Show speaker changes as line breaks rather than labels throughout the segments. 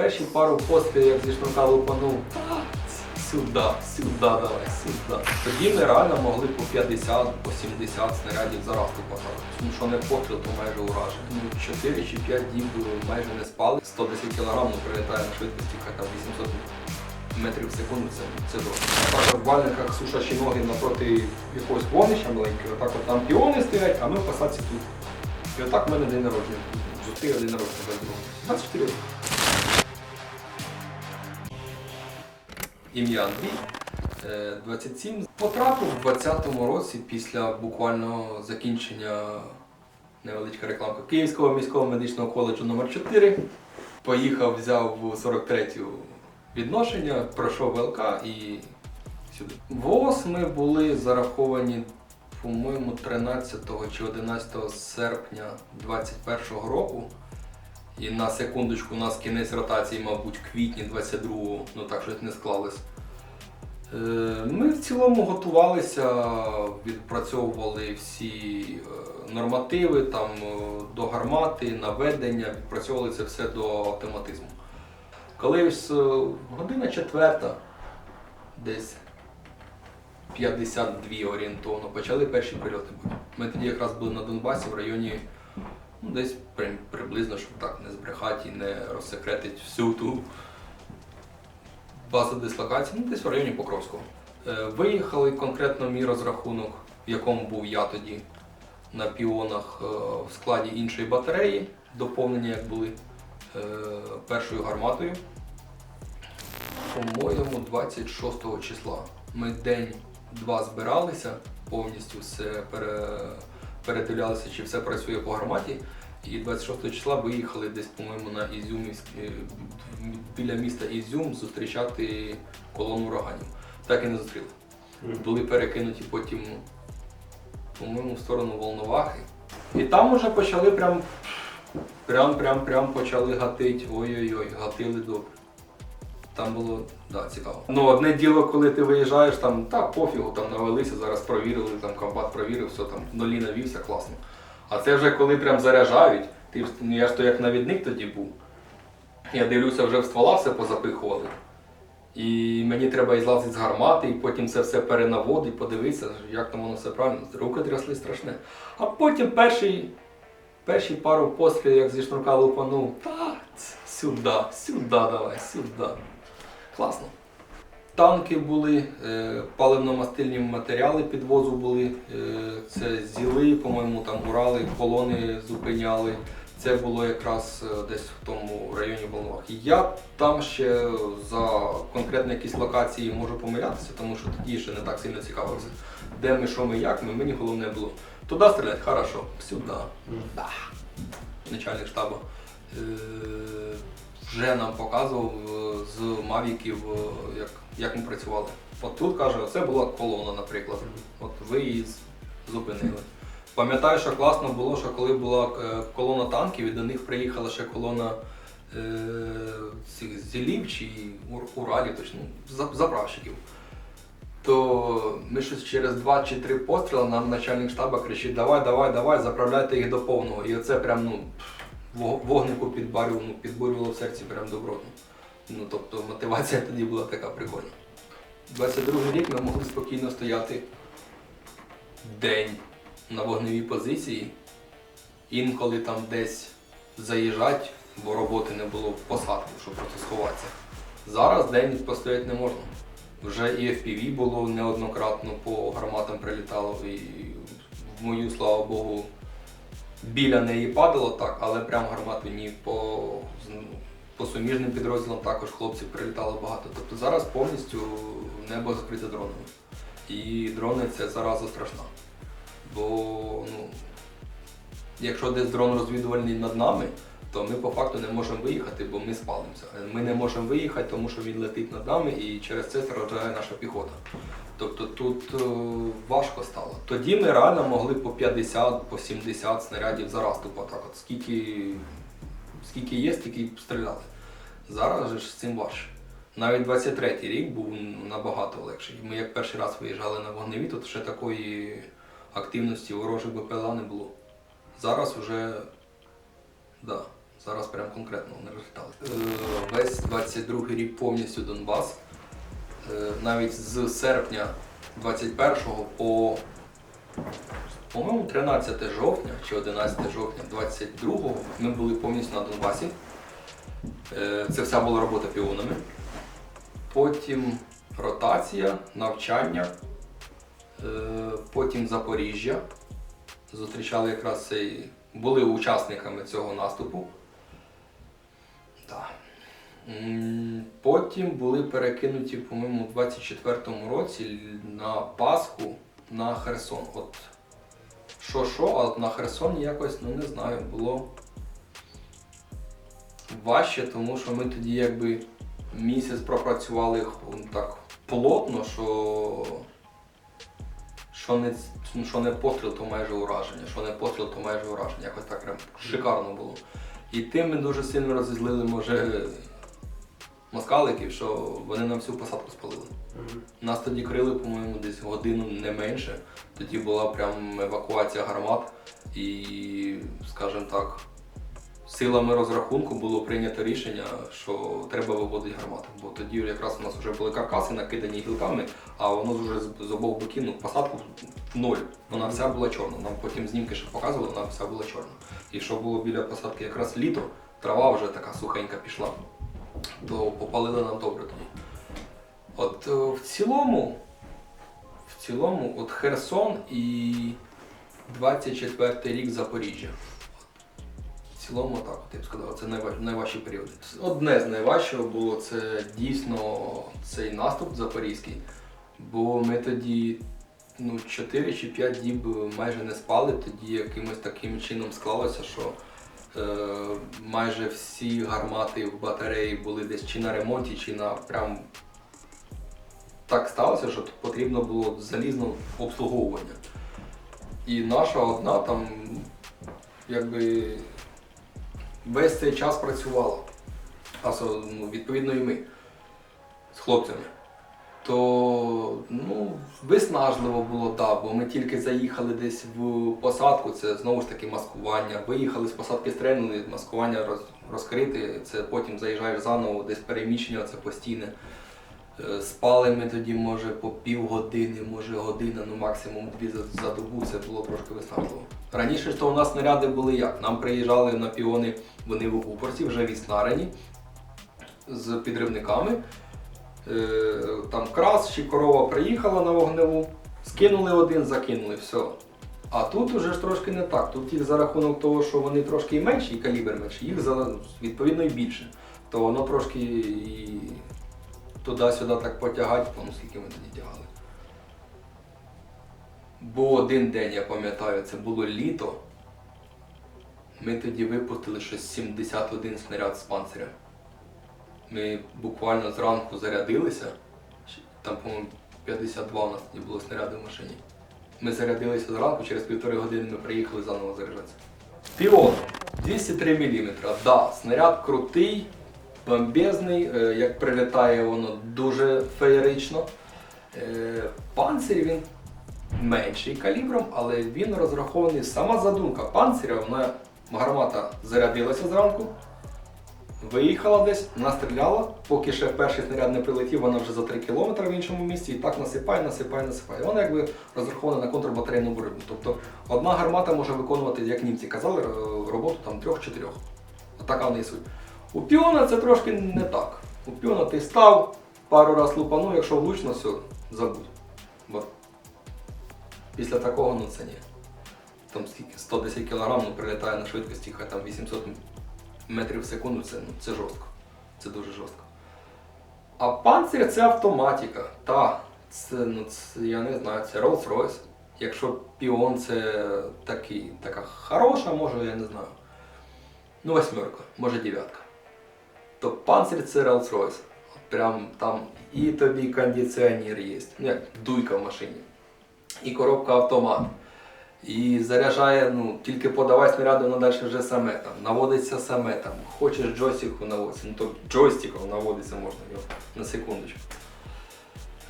Перші пару пострілів, як зі шнурка сюди, сюди давай, сюди. Тоді ми реально могли по 50, по 70 снарядів за раз тупати. Тому що не постріл, то майже ураження. Ну, 4 чи 5 діб майже не спали. 110 кг ну, прилітає на швидкості хоча б 800 метрів в секунду, це, це добре. Так, в вальниках сушачі ноги напроти якогось вогнища маленького, отак от там піони стоять, а ми в посадці тут. І отак в мене день народження. Зустрів день народження без 24 роки. Ім'я Андрій, е, 27. Потрапив в 20-му році після буквально закінчення невеличка рекламка Київського міського медичного коледжу номер 4 Поїхав, взяв 43-ю відношення, пройшов ВЛК і сюди. В ООС ми були зараховані, по-моєму, 13 чи 11 серпня 21-го року. І на секундочку у нас кінець ротації, мабуть, квітні 22-го, ну так щось не склалось. Е, Ми в цілому готувалися, відпрацьовували всі е, нормативи там, е, до гармати, наведення, відпрацьовували це все до автоматизму. Коли година четверта, десь 52 орієнтовно, почали перші прильоти. Ми тоді якраз були на Донбасі в районі Ну, десь при- приблизно, щоб так не збрехати і не розсекретити всю ту базу дислокації, ну десь в районі Покровського. Е, Виїхали конкретно мій розрахунок, в якому був я тоді на піонах е, в складі іншої батареї, доповнення як були е, першою гарматою. По-моєму, 26 числа. Ми день-два збиралися, повністю все пере, передивлялися, чи все працює по гарматі. І 26 числа виїхали десь, по-моєму, на Ізюмівськ, е, біля міста Ізюм зустрічати колону ураганів. Так і не зустріли. Були перекинуті потім, по-моєму, в сторону Волновахи. І там уже почали прям, прям, прям, прям почали гатити. Ой-ой-ой, гатили добре. Там було да, цікаво. Ну, одне діло, коли ти виїжджаєш, там та пофігу, там навелися, зараз провірили, там комбат провірив, все там нулі навівся, класно. А це вже коли прям заряджають, ти, ну, я ж то як навідник тоді був. Я дивлюся, вже в ствола все позапихували. І мені треба і злазити з гармати, і потім це все перенаводити, подивитися, як там воно все правильно. Руки трясли страшне. А потім перший, перші пару пострілів, як зі шнурка лупанув, та сюди, сюди давай, сюди. Класно. Танки були, е, паливно-мастильні матеріали підвозу були. е, Це зіли, по-моєму, там Урали, колони зупиняли. Це було якраз е, десь в тому районі Волновах. Я там ще за конкретно якісь локації можу помилятися, тому що тоді ще не так сильно цікавився. Де ми, що ми, як ми, мені головне було. Туди стріляти, хорошо, сюди. Да. Начальник штабу вже нам показував е, з мавіків, е, як, як ми працювали. От тут каже, це була колона, наприклад. От ви її зупинили. Пам'ятаю, що класно було, що коли була е, колона танків, і до них приїхала ще колона е, цих зілів чи ур- уралів, точно, заправщиків. То ми щось через два чи три постріли нам начальник штабу кричить: давай, давай, давай, заправляйте їх до повного. І оце прям ну, вогнику підбарювало, ну, підбурювало в серці прям добротно. Ну, тобто мотивація тоді була така прикольна. 22 рік ми могли спокійно стояти день на вогневій позиції, інколи там десь заїжджати, бо роботи не було в посадку, щоб просто сховатися. Зараз день постояти не можна. Вже і FPV було неоднократно по гарматам прилітало, і в мою, слава Богу, біля неї падало так, але прям гармату ні по, по суміжним підрозділам також хлопців прилітало багато. Тобто зараз повністю небо закрите дронами. І дрони це зараза страшна. Бо ну, якщо десь дрон розвідувальний над нами, то ми по факту не можемо виїхати, бо ми спалимося. Ми не можемо виїхати, тому що він летить над нами і через це страждає наша піхота. Тобто тут е, важко стало. Тоді ми реально могли по 50, по 70 снарядів за раз тупо так. От скільки, скільки є, стільки й стріляли. Зараз же ж цим важче. Навіть 23-й рік був набагато легший. Ми як перший раз виїжджали на вогневі, то ще такої активності ворожих БПЛА не було. Зараз вже, да, Зараз прям конкретно не розглядали. Е, Весь 22-й рік повністю Донбас. Е, Навіть з серпня 21 по, по-моєму, 13 жовтня чи 11 жовтня 22 ми були повністю на Донбасі. Е, Це вся була робота піонами. Потім ротація, навчання, Е, потім Запоріжжя. Зустрічали якраз цей. Були учасниками цього наступу. Так. Потім були перекинуті, по-моєму, у 24-му році на Пасху на Херсон. От що що, а от на Херсон якось, ну не знаю, було важче, тому що ми тоді якби місяць пропрацювали так плотно, що, що, не, що не постріл, то майже ураження, що не постріл, то майже ураження. Якось так шикарно було. І тим ми дуже сильно розізлили, може, москаликів, що вони нам всю посадку спалили. Нас тоді крили, по-моєму, десь годину не менше. Тоді була прям евакуація гармат і, скажімо так, силами розрахунку було прийнято рішення, що треба виводити гармати. Бо тоді якраз у нас вже були каркаси накидані гілками, а воно вже з, з обох боків, ну, посадку в ноль. Вона вся була чорна. Нам потім знімки ще показували, вона вся була чорна. І що було біля посадки якраз літо, трава вже така сухенька пішла, то попалили нам добре. От е, в цілому, в цілому, от Херсон і 24 рік Запоріжжя. В цілому так, я б сказав, це найважчі періоди. Одне з найважчого було це дійсно цей наступ запорізький, бо ми тоді ну, 4 чи 5 діб майже не спали, тоді якимось таким чином склалося, що майже всі гармати в батареї були десь чи на ремонті, чи на прям так сталося, що потрібно було залізне обслуговування. І наша одна там якби весь цей час працювала. А ну, відповідно і ми з хлопцями. То ну, виснажливо було, так, бо ми тільки заїхали десь в посадку, це знову ж таки маскування. Виїхали з посадки стрельнули, маскування роз, розкрити, це потім заїжджаєш заново, десь переміщення це постійне. Е, Спали ми тоді, може, по півгодини, може година, ну максимум дві за, за добу, це було трошки виснажливо. Раніше то у нас снаряди були як? Нам приїжджали на піони, вони в упорці, вже відснарені з підривниками. Е, Там крас чи корова приїхала на вогневу, скинули один, закинули, все. А тут уже ж трошки не так. Тут їх за рахунок того, що вони трошки і менші, і калібр менший, їх відповідно і більше. То воно трошки і туди-сюди так потягати, ну скільки ми тоді тягали. Був один день, я пам'ятаю, це було літо. Ми тоді випустили щось 71 снаряд з панциря. Ми буквально зранку зарядилися. Там, по-моєму, 52 у нас тоді було снаряди в машині. Ми зарядилися зранку, через півтори години ми приїхали заново заряджатися. Піон 203 мм. Да, снаряд крутий, бомбезний, е, як прилітає воно дуже феєрично. Е, Панцир він менший калібром, але він розрахований. Сама задумка панциря, вона гармата зарядилася зранку, виїхала десь, настріляла, поки ще перший снаряд не прилетів, вона вже за 3 км в іншому місці і так насипає, насипає, насипає. Вона якби розрахована на контрбатарейну боротьбу. Тобто одна гармата може виконувати, як німці казали, роботу там трьох-чотирьох. Отака в неї суть. У піона це трошки не так. У піона ти став, пару раз лупанув, якщо влучно, все, забудь. Бо після такого ну це ні. Там скільки 110 кг ну, прилітає на швидкості, хай там 800 метрів в секунду, це, ну, це жорстко. Це дуже жорстко. А панцир це автоматика. Та, це, ну, це, я не знаю, це Rolls-Royce. Якщо піон це такий, така хороша, може, я не знаю. Ну, восьмерка, може дев'ятка. То панцир це Rolls-Royce. Прям там і тобі кондиціонер є, ну як дуйка в машині, і коробка автомат. І заряджає, ну, тільки подавай снаряди, воно далі вже саме там, наводиться саме там. Хочеш джойстику наводиться, ну то джойстиком наводиться можна його на секундочку.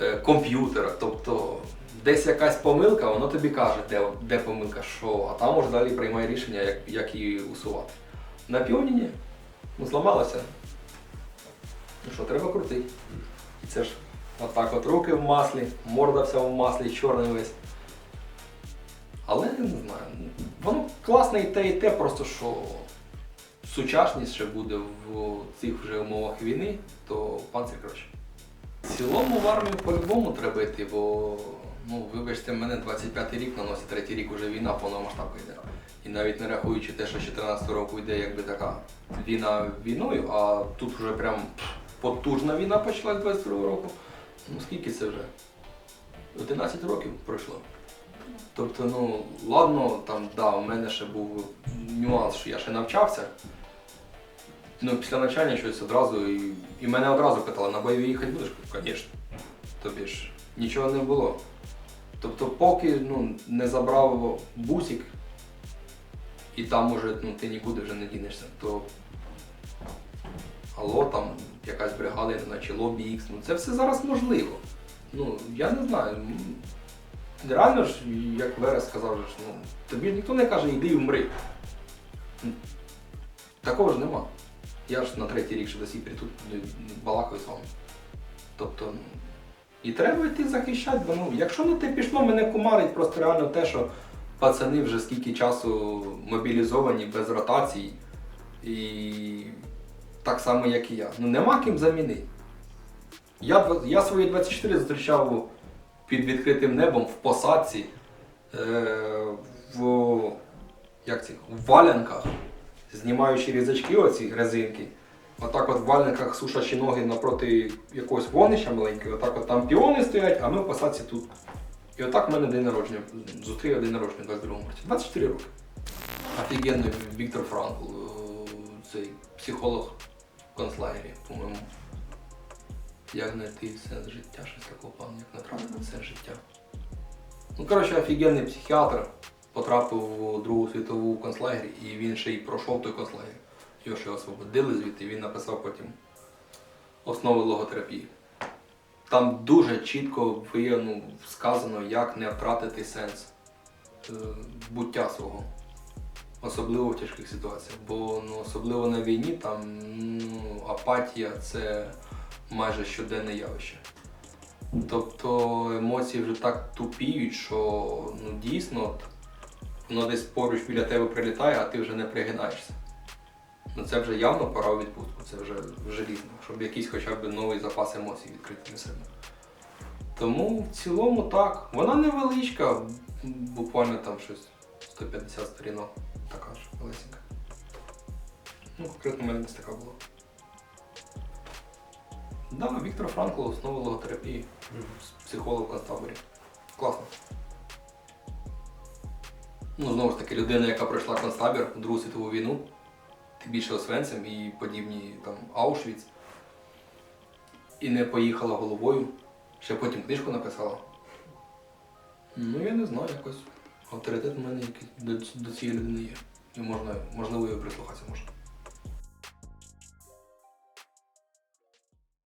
Е, комп'ютера, тобто десь якась помилка, воно тобі каже, де, де помилка, що, а там уже далі приймає рішення, як, як її усувати. На піоніні. Ну, зламалося. Ну що, треба крутити. І це ж отак от руки в маслі, морда вся в маслі, чорний весь. Але не знаю. Воно класне і те, і те, просто що сучасніше буде в цих вже умовах війни, то панцир краще. В цілому в армію по-любому треба йти, бо ну, вибачте, мене 25-й рік наносить, третій рік вже війна повномасштабка йде. І навіть не рахуючи те, що 14 року йде якби така війна війною, а тут вже прям потужна війна почалась 22 року. Ну скільки це вже? 11 років пройшло. Тобто, ну, ладно, там, да, у мене ще був нюанс, що я ще навчався. Ну, після навчання щось одразу, і, і мене одразу питали, на бойові їхати будеш? Звісно. Тобі ж нічого не було. Тобто, поки ну, не забрав бусик, і там уже ну, ти нікуди вже не дінешся, то алло, там якась бригада, чи лобі X, ну це все зараз можливо. Ну, я не знаю. Реально ж, як Верес сказав, ж, ну, тобі ніхто не каже, йди і вмри. Такого ж нема. Я ж на третій рік ще до сих тут балакаю з вами. Тобто, ну, і треба йти захищати, бо ну, якщо не те пішло, мене кумарить просто реально те, що пацани вже скільки часу мобілізовані без ротацій. І так само, як і я. Ну нема ким замінити. Я, я свої 24 зустрічав під відкритим небом в посадці, е, в, як ці, в валянках, знімаючи різачки, оці резинки. Отак от в валянках сушачі ноги напроти якогось вогнища маленького, отак от там піони стоять, а ми в посадці тут. І отак в мене день народження. Зустрів день народження в 22 році. 24 роки. Офігенний Віктор Франкл, е, цей психолог в концлагері, по-моєму. Як знайти все життя, щось такого плану, як натратити все життя. Ну, коротше, офігенний психіатр потрапив у Другу світову концлагері, і він ще й пройшов той концлагер. Його ще освободили звідти, він написав потім основи логотерапії. Там дуже чітко виявлено, сказано, як не втратити сенс е, буття свого. Особливо в тяжких ситуаціях. Бо ну, особливо на війні там ну, апатія це майже щоденне явище. Тобто емоції вже так тупіють, що ну, дійсно воно десь поруч біля тебе прилітає, а ти вже не пригинаєшся. Ну це вже явно пора у відпустку, це вже, вже різно, щоб якийсь хоча б новий запас емоцій відкрити для себе. Тому в цілому так. Вона невеличка, буквально там щось 150 сторінок, така ж малесенька. Ну, конкретно в мене десь така була. Да, Віктор Франкл, основи логотерапії, психолог в концтаборі. Класно. Ну, знову ж таки, людина, яка пройшла концтабір у Другу світову війну, тим більше Освенцем і подібні там Аушвіц. І не поїхала головою, ще потім книжку написала. Ну, я не знаю, якось авторитет в мене якийсь до, до цієї людини є. І можна, можливо, і прислухатися можна.